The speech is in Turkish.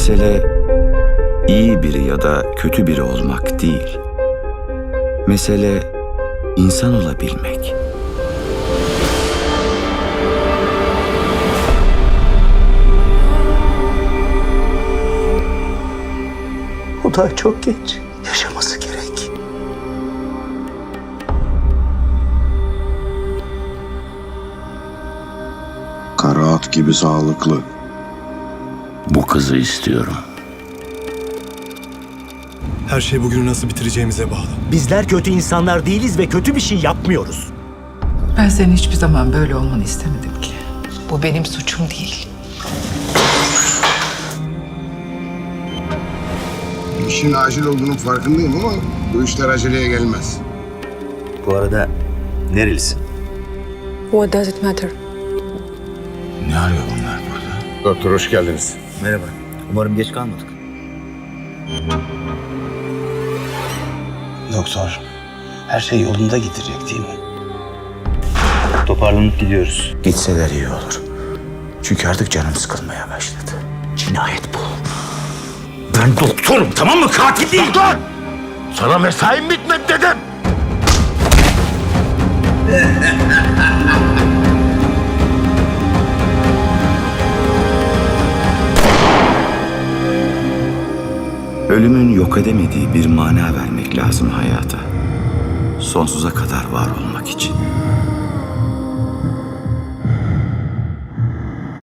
Mesele iyi biri ya da kötü biri olmak değil. Mesele insan olabilmek. O daha çok genç. Yaşaması gerek. Kara at gibi sağlıklı. Bu kızı istiyorum. Her şey bugünü nasıl bitireceğimize bağlı. Bizler kötü insanlar değiliz ve kötü bir şey yapmıyoruz. Ben senin hiçbir zaman böyle olmanı istemedim ki. Bu benim suçum değil. İşin acil olduğunun farkındayım ama bu işler aceleye gelmez. Bu arada nerelisin? What does it matter? Ne arıyor bunlar? Doktor hoş geldiniz. Merhaba. Umarım geç kalmadık. Doktor, her şey yolunda gidecek değil mi? Toparlanıp gidiyoruz. Gitseler iyi olur. Çünkü artık canım sıkılmaya başladı. Cinayet bu. Ben doktorum tamam mı? Katil değil. Doktor! Sana mesaim bitmedi dedim. Ölümün yok edemediği bir mana vermek lazım hayata. Sonsuza kadar var olmak için.